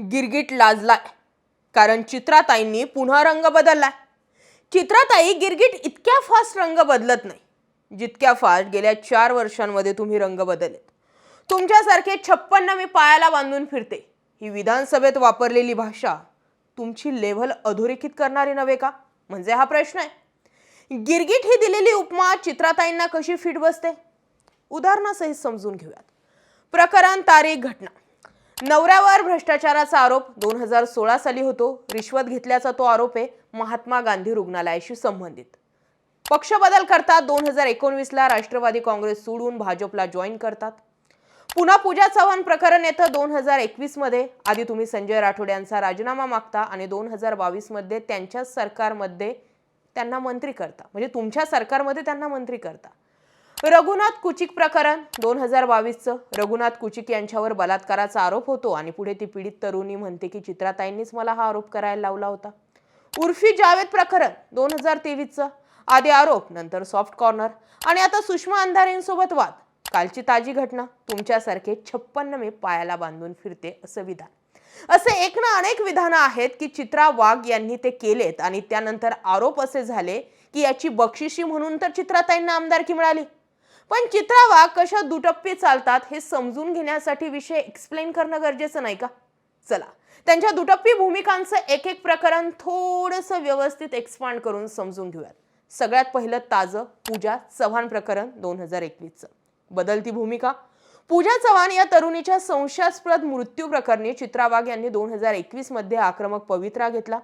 गिरगिट लाजलाय. कारण चित्राताईंनी पुन्हा रंग बदललाय. चित्राताई गिरगिट इतक्या फास्ट रंग बदलत नाही. जितक्या फास्ट गेल्या चार वर्षांमध्ये तुम्ही रंग बदललेत. तुमच्यासारखे छप्पन्न मी पायाला बांधून फिरते. ही विधानसभेत वापरलेली भाषा तुमची लेव्हल अधोरेखित करणारी नव्हे का? म्हणजे हा प्रश्न आहे. गिरगिट ही दिलेली उपमा चित्राताईंना कशी फिट बसते? उदाहरणासहित समजून घेऊयात. प्रकरण तारीख घटना. नवऱ्यावर भ्रष्टाचाराचा आरोप दोन हजार सोळा साली होतो. रिश्वत घेतल्याचा तो आरोप आहे महात्मा गांधी रुग्णालयाशी संबंधित. पक्ष बदल करतात. दोन हजार एकोणवीसला राष्ट्रवादी काँग्रेस सोडून भाजपला जॉईन करतात. पुन्हा पूजा चव्हाण प्रकरण येतं. दोन हजार एकवीसमध्ये आधी तुम्ही संजय राठोड यांचा राजीनामा मागता आणि दोन हजार बावीसमध्ये त्यांच्याच सरकारमध्ये त्यांना मंत्री करता. म्हणजे तुमच्या सरकारमध्ये त्यांना मंत्री करता. रघुनाथ कुचिक प्रकरण. दोन हजार बावीसचं रघुनाथ कुचिक यांच्यावर बलात्काराचा आरोप होतो आणि पुढे ती पीडित तरुणी म्हणते की चित्राताईंनीच मला हा आरोप करायला लावला होता. उर्फी जावेद प्रकरण. दोन हजार तेवीसचं आधी आरोप नंतर सॉफ्ट कॉर्नर. आणि आता सुषमा अंधारेंसोबत वाद. कालची ताजी घटना तुमच्यासारखे छप्पन्न मे पायाला बांधून फिरते असं विधान. असे एक ना अनेक विधानं आहेत की चित्रा वाघ यांनी ते केलेत आणि त्यानंतर आरोप असे झाले की याची बक्षिशी म्हणून तर चित्राताईंना आमदारकी मिळाली. पण चित्रावा कशा दुटप्पी चालतात हे समजून घेण्यासाठी विषय एक्सप्लेन करणं गरजेचं नाही का? चला त्यांच्या दुटप्पी भूमिकांचं एक एक प्रकरण थोडंसं व्यवस्थित एक्सपांड करून समजून घेऊयात. सगळ्यात पहिलं ताजं पूजा चव्हाण प्रकरण दोन हजार एकवीसचं. बदलती भूमिका पूजा चव्हाण या तरुणीच्या संशयास्पद मृत्यू प्रकरणी चित्रा वाघ यांनी दोन हजार एकवीसमध्ये आक्रमक पवित्रा घेतला.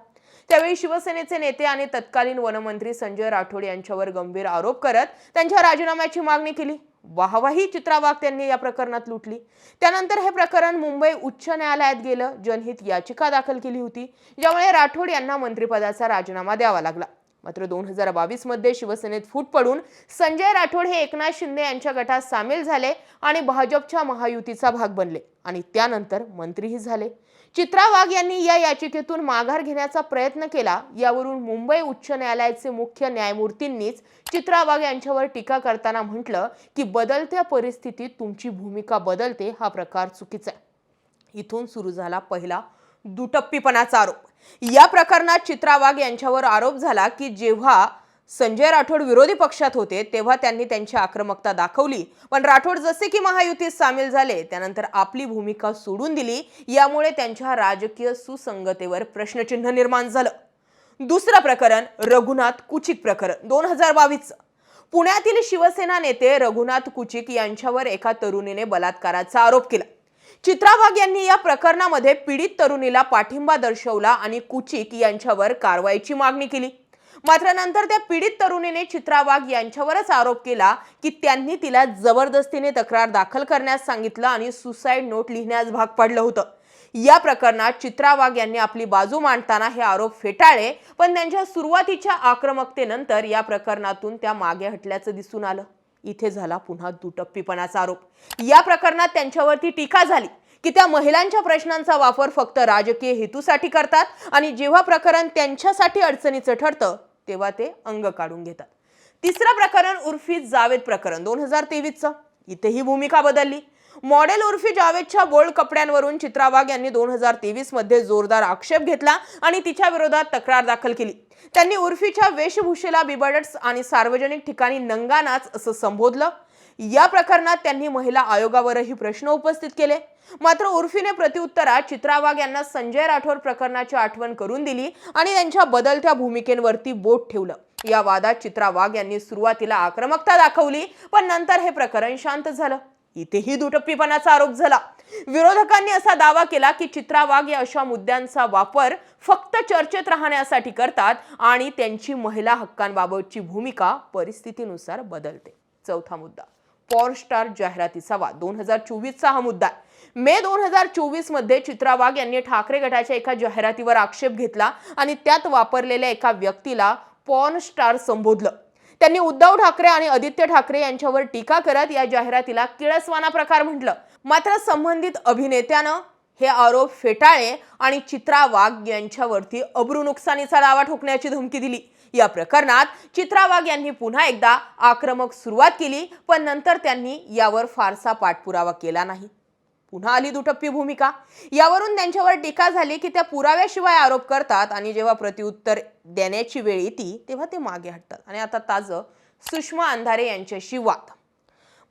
त्यावेळी शिवसेनेचे नेते आणि तत्कालीन वनमंत्री संजय राठोड यांच्यावर गंभीर आरोप करत त्यांच्या राजीनाम्याची मागणी केली. वाहवाही चित्रा वाघ त्यांनी या प्रकरणात लुटली. त्यानंतर हे प्रकरण मुंबई उच्च न्यायालयात गेलं. जनहित याचिका दाखल केली होती ज्यामुळे राठोड यांना मंत्रिपदाचा राजीनामा द्यावा लागला. मात्र दोन हजार बावीसमध्ये शिवसेनेत फूट पडून संजय राठोड हे एकनाथ शिंदे यांच्या गटात सामील झाले आणि भाजपच्या महायुतीचा भाग बनले आणि त्यानंतर मंत्रीही झाले. चित्रा वाघ यांनी या याचिकेतून माघार घेण्याचा प्रयत्न केला. यावरून मुंबई उच्च न्यायालयाचे मुख्य न्यायमूर्तींनीच चित्रा वाघ यांच्यावर टीका करताना म्हटलं की बदलत्या परिस्थितीत तुमची भूमिका बदलते हा प्रकार चुकीचा आहे. इथून सुरू झाला पहिला दुटप्पीपणाचा आरोप. या प्रकरणात चित्रा वाघ यांच्यावर आरोप झाला की जेव्हा संजय राठोड विरोधी पक्षात होते तेव्हा त्यांनी त्यांची आक्रमकता दाखवली. पण राठोड जसे की महायुतीत सामील झाले त्यानंतर आपली भूमिका सोडून दिली यामुळे त्यांच्या राजकीय सुसंगतेवर प्रश्नचिन्ह निर्माण झालं. दुसरं प्रकरण रघुनाथ कुचिक प्रकरण दोन हजार बावीसचं. पुण्यातील शिवसेना नेते रघुनाथ कुचिक यांच्यावर एका तरुणीने बलात्काराचा आरोप केला. चित्रा वाघ यांनी या प्रकरणामध्ये पीडित तरुणीला पाठिंबा दर्शवला आणि कुचिक यांच्यावर कारवाईची मागणी केली. मात्र नंतर त्या पीडित तरुणीने चित्रा वाघ यांच्यावरच आरोप केला की त्यांनी तिला जबरदस्तीने तक्रार दाखल करण्यास सांगितलं आणि सुसाईड नोट लिहिण्यास भाग पाडलं होतं. या प्रकरणात चित्रा वाघ यांनी आपली बाजू मांडताना हे आरोप फेटाळले पण त्यांच्या सुरुवातीच्या आक्रमकतेनंतर या प्रकरणातून त्या मागे हटल्याचं दिसून आलं. इथे झाला पुन्हा दुटप्पीपणाचा आरोप. या प्रकरणात त्यांच्यावरती टीका झाली की त्या महिलांच्या प्रश्नांचा वापर फक्त राजकीय हेतूसाठी करतात आणि जेव्हा प्रकरण त्यांच्यासाठी अडचणीचं ठरतं तेव्हा ते अंग काढून घेतात. तिसरं प्रकरण उर्फी जावेद प्रकरण दोन हजार तेवीसचं. इथेही भूमिका बदलली. मॉडेल उर्फी जावेदच्या बोल्ड कपड्यांवरून चित्रा वाघ यांनी दोन हजार तेवीसमध्ये जोरदार आक्षेप घेतला आणि तिच्या विरोधात तक्रार दाखल केली. त्यांनी उर्फीच्या वेशभूषेला बिबडट्स आणि सार्वजनिक ठिकाणी नंगा नाच असं संबोधलं. या प्रकरणात त्यांनी महिला आयोगावरही प्रश्न उपस्थित केले. मात्र उर्फीने प्रत्युत्तरात चित्रा वाघ यांना संजय राठोड प्रकरणाची आठवण करून दिली आणि त्यांच्या बदलत्या भूमिकेवरती बोट ठेवलं. या वादात चित्रा वाघ यांनी सुरुवातीला आक्रमकता दाखवली पण नंतर हे प्रकरण शांत झालं. इथेही दुटप्पीपणाचा आरोप झाला. विरोधकांनी असा दावा केला की चित्रा वाघ या अशा मुद्द्यांचा वापर फक्त चर्चेत राहण्यासाठी करतात आणि त्यांची महिला हक्कांबाबतची भूमिका परिस्थितीनुसार बदलते. चौथा मुद्दा पॉर्न स्टार जाहिरातीचा वाद दोन हजार चोवीसचा हा मुद्दा मे दोन हजार चोवीसमध्ये चित्रा वाघ यांनी ठाकरे गटाच्या एका जाहिरातीवर आक्षेप घेतला आणि त्यात वापरलेल्या एका व्यक्तीला पॉर्न स्टार संबोधलं. त्यांनी उद्धव ठाकरे आणि आदित्य ठाकरे यांच्यावर टीका करत या जाहिरातीला किळसवाना प्रकार म्हटलं. मात्र संबंधित अभिनेत्यानं हे आरोप फेटाळे आणि चित्रा वाघ यांच्यावरती अब्रू नुकसानीचा दावा ठोकण्याची धमकी दिली. या प्रकरणात चित्रा वाघ यांनी पुन्हा एकदा आक्रमक सुरुवात केली पण नंतर त्यांनी यावर फारसा पाठपुरावा केला नाही. पुन्हा आली दुटप्पी भूमिका. यावरून त्यांच्यावर टीका झाली की त्या पुराव्याशिवाय आरोप करतात आणि जेव्हा प्रत्युत्तर देण्याची वेळ येते तेव्हा ते मागे हटतात. आणि आता ताजं सुषमा अंधारे यांच्याशी वाद.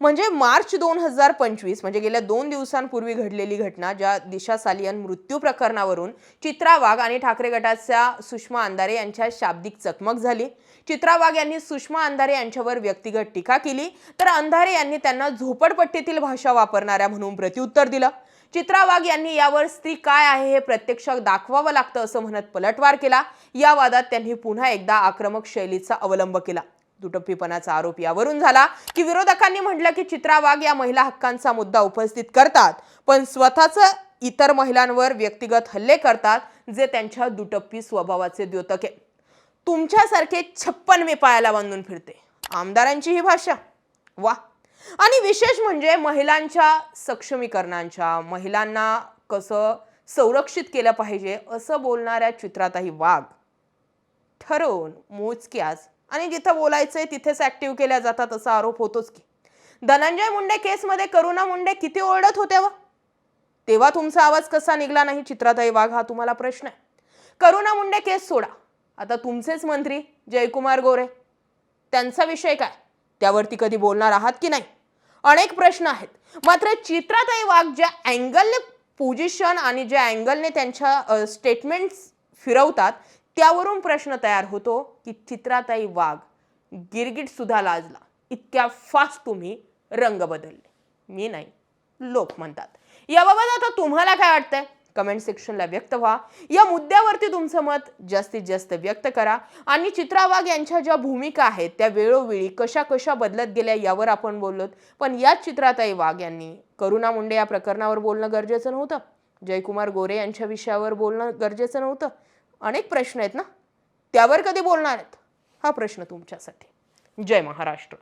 म्हणजे मार्च दोन हजार पंचवीस म्हणजे गेल्या दोन दिवसांपूर्वी घडलेली घटना ज्या दिशा सालियन मृत्यू प्रकरणावरून चित्रा वाघ आणि ठाकरे गटाच्या सुषमा अंधारे यांच्या शाब्दिक चकमक झाली. चित्रा वाघ यांनी सुषमा अंधारे यांच्यावर व्यक्तिगत टीका केली. तर अंधारे यांनी त्यांना झोपडपट्टीतील भाषा वापरणाऱ्या म्हणून प्रत्युत्तर दिलं. चित्रा वाघ यांनी यावर स्त्री काय आहे हे प्रत्यक्ष दाखवावं लागतं असं म्हणत पलटवार केला. या वादात त्यांनी पुन्हा एकदा आक्रमक शैलीचा अवलंब केला. दुटप्पीपणाचा आरोप यावरून झाला की विरोधकांनी म्हटलं की चित्रा वाघ या महिला हक्कांचा मुद्दा उपस्थित करतात पण स्वतःच इतर महिलांवर व्यक्तिगत हल्ले करतात जे त्यांच्या दुटप्पी स्वभावाचे द्योतक. आहे तुमच्यासारखे छप्पन मी पायाला बांधून फिरते. आमदारांची ही भाषा. वा. आणि विशेष म्हणजे महिलांच्या सक्षमीकरणांच्या महिलांना कसं संरक्षित केलं पाहिजे असं बोलणाऱ्या चित्रातही वाघ ठरवून मोजक्याच आणि जिथं बोलायचंय तिथेच ऍक्टिव्ह केल्या जातात असा आरोप होतोच की. धनंजय मुंडे केसमध्ये करुणा मुंडे किती ओरडत होत्या व? तेव्हा तुमचा आवाज कसा निघला नाही चित्राताई? वाघ हा तुम्हाला प्रश्न आहे. करुणा मुंडे केस सोडा. आता तुमचेच मंत्री जयकुमार गोरे. त्यांचा विषय काय? त्यावरती कधी बोलणार आहात की नाही? अनेक प्रश्न आहेत. मात्र चित्राताई वाघ ज्या अँगलने पोजिशन आणि ज्या अँगलने त्यांच्या स्टेटमेंट्स फिरवतात त्यावरून प्रश्न तयार होतो की चित्राताई वाघ गिरगिट सुद्धा लाजला. इतक्या फास्ट तुम्ही रंग बदलले. मी नाही. लोक म्हणतात. याबाबत आता तुम्हाला काय वाटतंय? कमेंट सेक्शनला व्यक्त व्हा. या मुद्द्यावरती तुमचं मत जास्तीत जास्त व्यक्त करा. आणि चित्रा वाघ यांच्या ज्या भूमिका आहेत त्या वेळोवेळी कशा कशा बदलत गेल्या यावर आपण बोललोत. पण याच चित्राताई वाघ यांनी करुणा मुंडे या प्रकरणावर बोलणं गरजेचं नव्हतं. जयकुमार गोरे यांच्या विषयावर बोलणं गरजेचं नव्हतं. अनेक प्रश्न आहेत ना? त्यावर कधी बोलणार आहेत? हा प्रश्न तुमच्यासाठी. जय महाराष्ट्र.